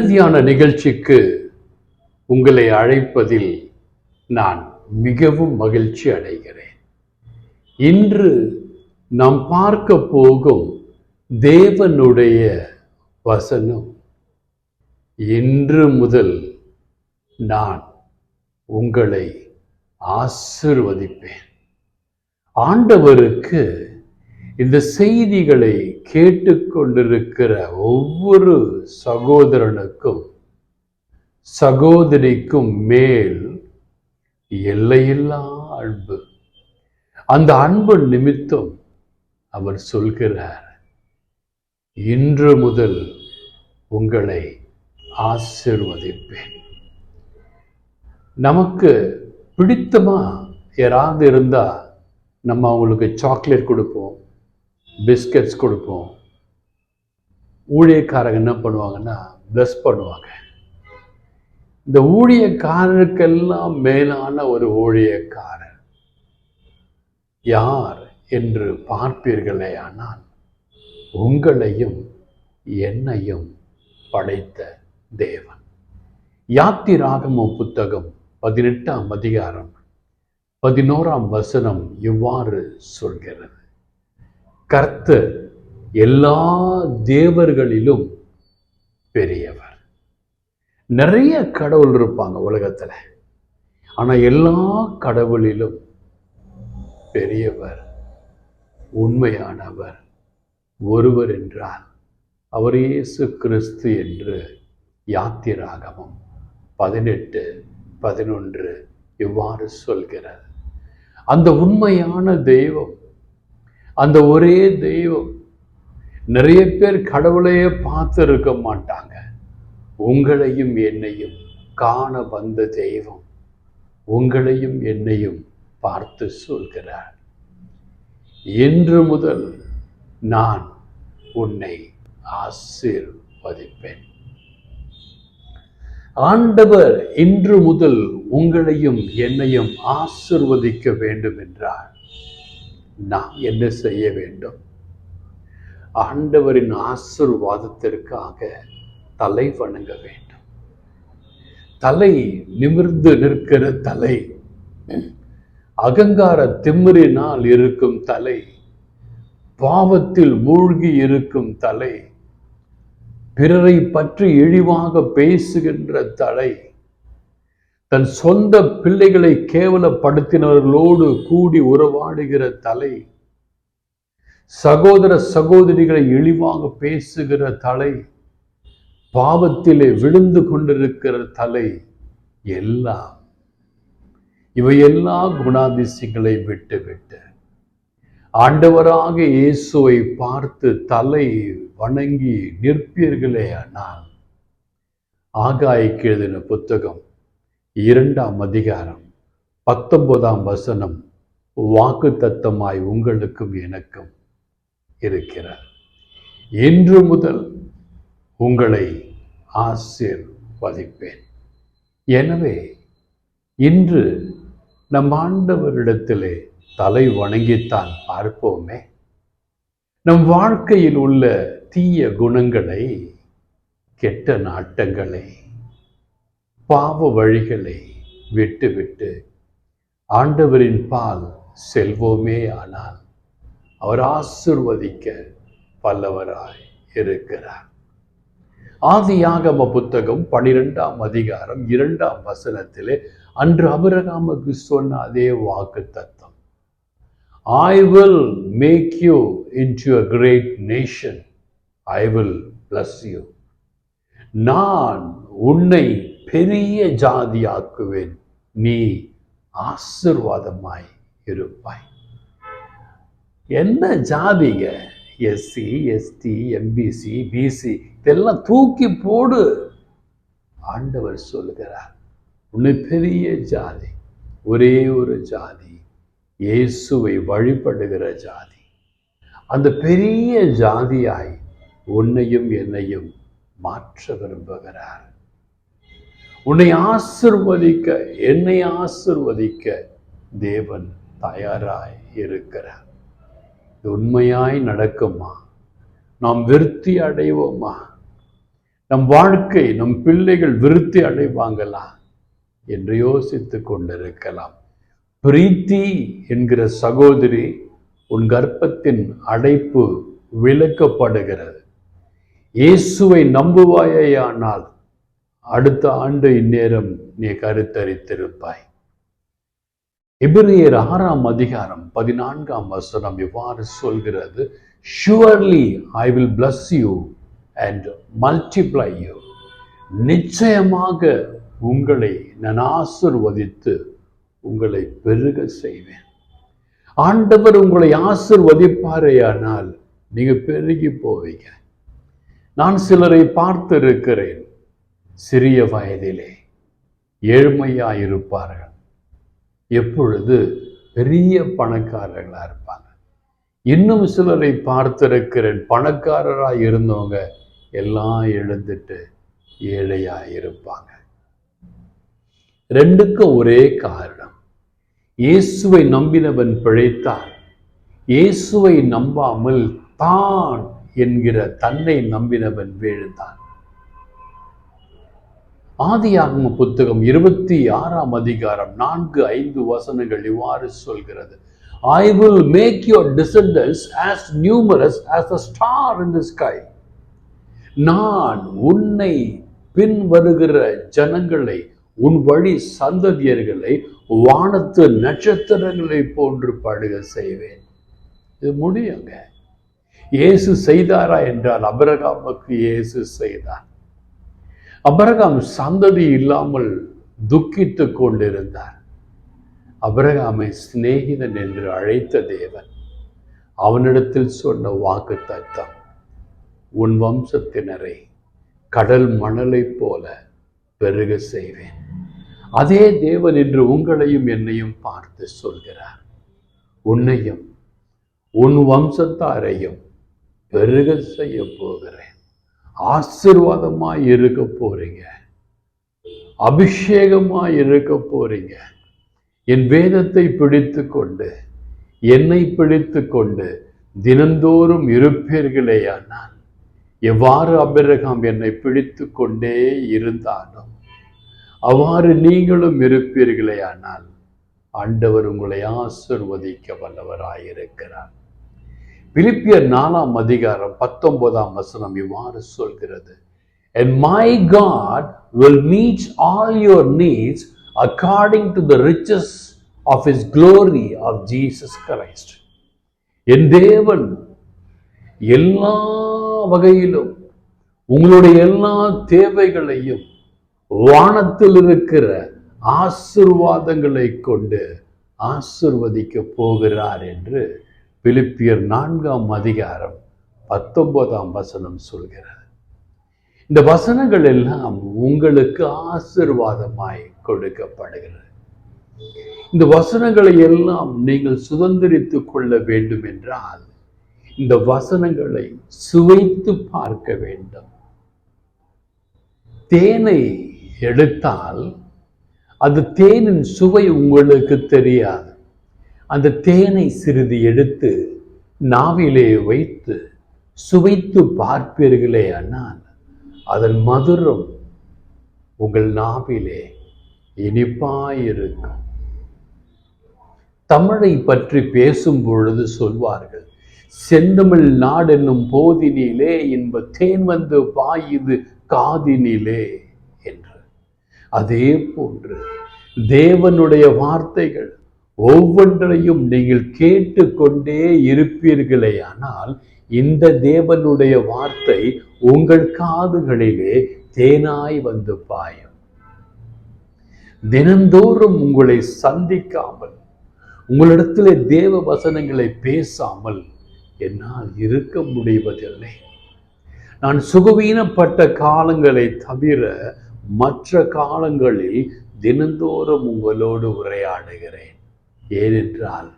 தின நிகழ்ச்சிக்கு உங்களை அழைப்பதில் நான் மிகவும் மகிழ்ச்சி அடைகிறேன். இன்று நாம் பார்க்க போகும் தேவனுடைய வசனம் இன்று முதல் நான் உங்களை ஆசிர்வதிப்பேன். ஆண்டவருக்கு இந்த செய்திகளை கேட்டுக்கொண்டிருக்கிற ஒவ்வொரு சகோதரனுக்கும் சகோதரிக்கும் மேல் எல்லையில்லா அன்பு. அந்த அன்பு நிமித்தம் அவர் சொல்கிறார் இன்று முதல் உங்களை ஆசிர்வதிப்பேன். நமக்கு பிடித்தமா யாராவது இருந்தா நம்ம அவங்களுக்கு சாக்லேட் கொடுப்போம் பிஸ்கட்ஸ் கொடுப்போம். ஊழியக்காரங்க என்ன பண்ணுவாங்கன்னா ப்ளஸ் பண்ணுவாங்க. இந்த ஊழியக்காரருக்கெல்லாம் மேலான ஒரு ஊழியக்காரர் யார் என்று பார்ப்பீர்களே ஆனால் உங்களையும் என்னையும் படைத்த தேவன். யாத்திராகம புத்தகம் பதினெட்டாம் அதிகாரம் பதினோராம் வசனம் இவ்வாறு சொல்கிறது. கர்த்தர் எல்லா தேவர்களிலும் பெரியவர். நிறைய கடவுள் இருப்பாங்க உலகத்தில். ஆனால் எல்லா கடவுளிலும் பெரியவர் உண்மையானவர் ஒருவர் என்றால் அவர் இயேசு கிறிஸ்து என்று யாத்திராகமம் பதினெட்டு பதினொன்று இவ்வாறு சொல்கிறது. அந்த உண்மையான தெய்வம் அந்த ஒரே தெய்வம். நிறைய பேர் கடவுளையே பார்த்து இருக்க மாட்டாங்க. உங்களையும் என்னையும் காண வந்த தெய்வம் உங்களையும் என்னையும் பார்த்து சொல்கிறார். இன்று முதல் நான் உன்னை ஆசீர்வதிப்பேன். ஆண்டவர் இன்று முதல் உங்களையும் என்னையும் ஆசிர்வதிக்க வேண்டும் என்றார். நான் என்ன செய்ய வேண்டும்? ஆண்டவரின் ஆசிர்வாதத்திற்காக தலை வணங்க வேண்டும். தலை நிமிர்ந்து நிற்கிற தலை அகங்கார திமிரினால் இருக்கும் தலை பாவத்தில் மூழ்கி இருக்கும் தலை பிறரை பற்றி இழிவாக பேசுகின்ற தலை தன் சொந்த பிள்ளைகளை கேவலப்படுத்தினவர்களோடு கூடி உறவாடுகிற தலை சகோதர சகோதரிகளை இழிவாக பேசுகிற தலை பாவத்திலே விழுந்து கொண்டிருக்கிற தலை எல்லாம். இவை எல்லா குணாதிசயங்களை விட்டு விட்டு. ஆண்டவராக இயேசுவை பார்த்து தலை வணங்கி நிற்பீர்களே ஆனால் ஆகாய்க்கு எழுதின புத்தகம் இரண்டாம் அதிகாரம் பத்தொன்பதாம் வசனம் வாக்கு தத்தமாய் உங்களுக்கும் எனக்கும் இருக்கிறார். இன்று முதல் உங்களை ஆசீர்வதிப்பேன். எனவே இன்று நம் ஆண்டவரிடத்திலே தலை வணங்கித்தான் பார்ப்போமே. நம் வாழ்க்கையில் உள்ள தீய குணங்களை கெட்ட நாட்டங்களை பாவ வழிகளை விட்டுவிட்டு ஆண்டவரின் பால் செல்வோமே ஆனால் அவர் ஆசிர்வதிக்க வல்லவராய் இருக்கிறார். ஆதியாகம புத்தகம் பனிரெண்டாம் அதிகாரம் இரண்டாம் வசனத்திலே அன்று அபிரகாமுக்கு சொன்ன அதே வாக்கு தத்தம் I will make you into a great nation I will bless you நான் உன்னை பெரிய ஜாதியாக்குவேன். நீ ஆசிர்வாதமாய் இருப்பாய். என்ன ஜாதிங்க எஸ்சி எஸ்டி எம்பிசி பிசி இதெல்லாம் தூக்கி போடு. ஆண்டவர் சொல்லுகிறார் உன்னை பெரிய ஜாதி ஒரே ஒரு ஜாதி இயேசுவை வழிபடுகிற ஜாதி. அந்த பெரிய ஜாதியாய் உன்னையும் என்னையும் மாற்ற விரும்புகிறார். உன்னை ஆசிர்வதிக்க என்னை ஆசிர்வதிக்க தேவன் தயாராய் இருக்கிறார். இது உண்மையாய் நடக்குமா? நாம் விருத்தி அடைவோமா? நம் வாழ்க்கை நம் பிள்ளைகள் விருத்தி அடைவாங்களா? என்று யோசித்து கொண்டிருக்கலாம். பிரீத்தி என்கிற சகோதரி உன் கர்ப்பத்தின் அடைப்பு விளக்கப்படுகிறது. இயேசுவை நம்புவாயேயானால் அடுத்த ஆண்டு இந்நேரம் நீ கருத்தரித்திருப்பாய். எபிரேயர் ஆறாம் அதிகாரம் பதினான்காம் வசனம் இவ்வாறு சொல்கிறது surely I will bless you and multiply you நிச்சயமாக உங்களை நான் ஆசிர்வதித்து உங்களை பெருக செய்வேன். ஆண்டவர் உங்களை ஆசிர்வதிப்பாரேயானால் நீங்க பெருகி போவீங்க. நான் சிலரை பார்த்திருக்கிறேன். சிறிய வயதிலே ஏழ்மையா இருப்பார்கள் எப்பொழுது பெரிய பணக்காரர்களா இருப்பாங்க. இன்னும் சிலரை பார்த்திருக்கிறேன் பணக்காரராக இருந்தவங்க எல்லாம் எழுந்துட்டு ஏழையா இருப்பாங்க ரெண்டுக்கும் ஒரே காரணம். இயேசுவை நம்பினவன் பிழைத்தான். இயேசுவை நம்பாமல் தான் என்கிற தன்னை நம்பினவன் வீழ்ந்தான். ஆதியாகம புத்தகம் இருபத்தி ஆறாம் அதிகாரம் நான்கு ஐந்து வசனங்கள் இவ்வாறு சொல்கிறது. I will make your descendants as numerous as a star in the sky நான் உன்னை பின் வருகிற ஜனங்களை உன் வழி சந்ததியர்களை வானத்து நட்சத்திரங்களை போன்று படுக செய்வேன். இது முடியுங்க. இயேசு செய்தாரா என்றால் அபரகாமுக்கு இயேசு செய்தார். அபரகாம் சந்ததி இல்லாமல் துக்கித்து கொண்டிருந்தார். அபரகாமை சிநேகிதன் என்று அழைத்த தேவன் அவனிடத்தில் சொன்ன வாக்கு தத்தம் உன் வம்சத்தினரை கடல் மணலைப் போல பெருக செய்வேன். அதே தேவன் என்று உங்களையும் என்னையும் பார்த்து சொல்கிறார். உன்னையும் உன் வம்சத்தாரையும் பெருக செய்ய போகிறேன். ஆசிர்வாதமாக இருக்க போறீங்க. அபிஷேகமாக இருக்க போறீங்க. என் வேதத்தை பிடித்து கொண்டு என்னை பிடித்து கொண்டு தினந்தோறும் இருப்பீர்களேயானால் எவ்வாறு அபிரகாம் என்னை பிடித்து கொண்டே இருந்தாலும் அவ்வாறு நீங்களும் இருப்பீர்களேயானால் ஆண்டவர் உங்களை ஆசிர்வதிக்க வல்லவராயிருக்கிறார். பிலிப்பியர் நாலாம் அதிகாரம் பத்தொன்பதாம் வசனம் இவ்வாறு சொல்கிறது And my God will meet all your needs according to the riches of his glory of Jesus Christ. என் தேவன் எல்லா வகையிலும் உங்களுடைய எல்லா தேவைகளையும் வானத்தில் இருக்கிற ஆசிர்வாதங்களை கொண்டு ஆசிர்வதிக்க போகிறார் என்று பிலிப்பியர் நான்காம் அதிகாரம் பத்தொன்பதாம் வசனம் சொல்கிறது. இந்த வசனங்கள் எல்லாம் உங்களுக்கு ஆசிர்வாதமாய் கொடுக்கப்படுகிறது. இந்த வசனங்களை எல்லாம் நீங்கள் சுதந்திரித்துக் கொள்ள வேண்டும் என்றால் இந்த வசனங்களை சுவைத்து பார்க்க வேண்டும். தேனை எடுத்தால் அது தேனின் சுவை உங்களுக்கு தெரியாது. அந்த தேனை சிறிது எடுத்து நாவிலே வைத்து சுவைத்து பார்ப்பீர்களே ஆனால் அதன் மதுரம் உங்கள் நாவிலே இனிப்பாயிருக்கும். தமிழை பற்றி பேசும் பொழுது சொல்வார்கள் செந்தமிழ் நாடென்னும் போதினிலே இன்ப தேன் வந்து பாயுது காதினிலே என்று. அதே போன்று தேவனுடைய வார்த்தைகள் ஒவ்வொன்றையும் நீங்கள் கேட்டுக்கொண்டே இருப்பீர்களே ஆனால் இந்த தேவனுடைய வார்த்தை உங்கள் காதுகளிலே தேனாய் வந்து பாயும். தினந்தோறும் உங்களை சந்திக்காமல் உங்களிடத்தில் தேவ வசனங்களை பேசாமல் என்னால் இருக்க முடிவதில்லை. நான் சுகவீனப்பட்ட காலங்களை தவிர மற்ற காலங்களில் தினந்தோறும் உங்களோடு உரையாடுகிறேன். ஏனென்றால்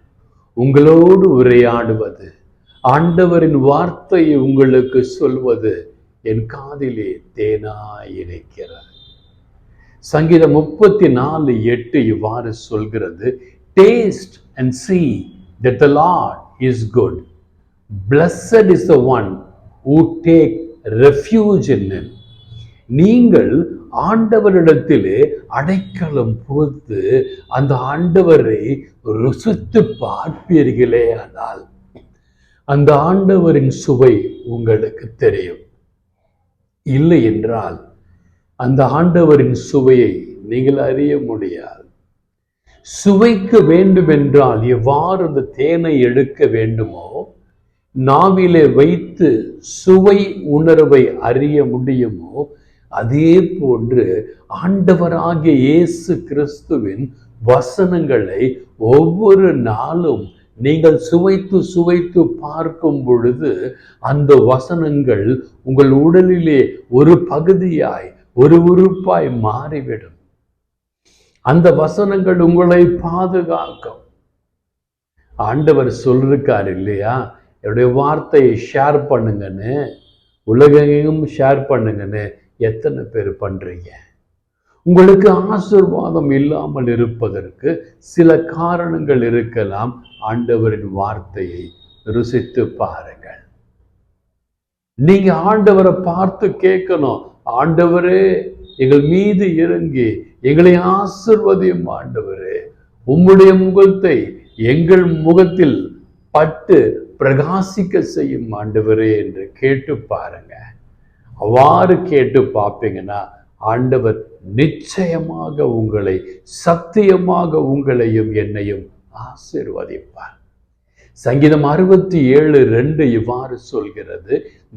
உங்களோடு உரையாடுவது ஆண்டவரின் வார்த்தையை உங்களுக்கு சொல்வது என் காதிலே தேனாய் இருக்கிறது சங்கீதம் முப்பத்தி நாலு எட்டு இவ்வாறு சொல்கிறது taste and see that the lord is good blessed is the one who take refuge in நீங்கள் ஆண்டவரிடத்திலே அடைக்கலம் புகுத்து அந்த ஆண்டவரை ருசித்து பார்ப்பீர்களே ஆனால் அந்த ஆண்டவரின் சுவை உங்களுக்கு தெரியும். இல்லை என்றால் அந்த ஆண்டவரின் சுவையை நீங்கள் அறிய முடியாது. சுவைக்க வேண்டுமென்றால் எவ்வாறு அந்த தேனை எடுக்க வேண்டுமோ நாவிலே வைத்து சுவை உணர்வை அறிய முடியுமோ அதே போன்று ஆண்டவராகிய இயேசு கிறிஸ்துவின் வசனங்களை ஒவ்வொரு நாளும் நீங்கள் சுவைத்து சுவைத்து பார்க்கும் பொழுது அந்த வசனங்கள் உங்கள் உடலிலே ஒரு பகுதியாய் ஒரு உறுப்பாய் மாறிவிடும். அந்த வசனங்கள் உங்களை பாதுகாக்கும். ஆண்டவர் சொல்லிருக்கார் இல்லையா? என்னுடைய வார்த்தையை ஷேர் பண்ணுங்கன்னு உலகெங்கும் ஷேர் பண்ணுங்கன்னு எத்தனை பேர் பண்றீங்க? உங்களுக்கு ஆசிர்வாதம் இல்லாமல் இருப்பதற்கு சில காரணங்கள் இருக்கலாம். ஆண்டவரின் வார்த்தையை ருசித்து பாருங்கள். நீங்க ஆண்டவரை பார்த்து கேட்கணும். ஆண்டவரே எங்கள் மீது இறங்கி எங்களை ஆசிர்வதியும் ஆண்டவரே. உம்முடைய முகத்தை எங்கள் முகத்தில் பட்டு பிரகாசிக்க செய்யும் ஆண்டவரே என்று கேட்டு பாருங்க. அவ்வாறு கேட்டு பார்ப்பீங்கன்னா ஆண்டவர் நிச்சயமாக உங்களை சத்தியமாக உங்களையும் என்னையும் ஆசிர்வதிப்பார். சங்கீதம் அறுபத்தி ஏழு ரெண்டு இவ்வாறு சொல்கிறது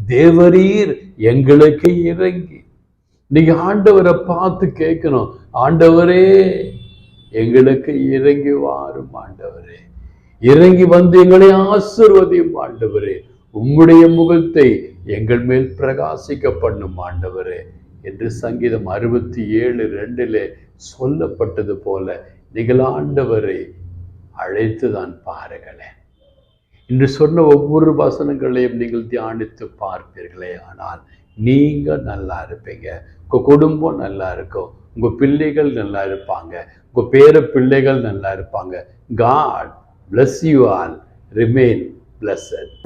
தேவரீர் எங்களுக்கு இறங்கி. நீங்க ஆண்டவரை பார்த்து கேட்கணும் ஆண்டவரே எங்களுக்கு இறங்கி வாரும் ஆண்டவரே. இறங்கி வந்து எங்களை ஆசிர்வதியும் ஆண்டவரே. உம்முடைய முகத்தை எங்கள் மேல் பிரகாசிக்க பண்ணும் ஆண்டவரே என்று சங்கீதம் அறுபத்தி ஏழு ரெண்டிலே சொல்லப்பட்டது போல நிகழாண்டவரை அழைத்து தான் பாருங்களேன் இன்று சொன்ன ஒவ்வொரு வசனங்களையும் நீங்கள் தியானித்து பார்ப்பீர்களே. ஆனால் நீங்கள் நல்லா இருப்பீங்க. உங்கள் குடும்பம் நல்லா இருக்கும். உங்கள் பிள்ளைகள் நல்லா இருப்பாங்க. உங்கள் பேர பிள்ளைகள் நல்லா இருப்பாங்க. God bless you all remain blessed.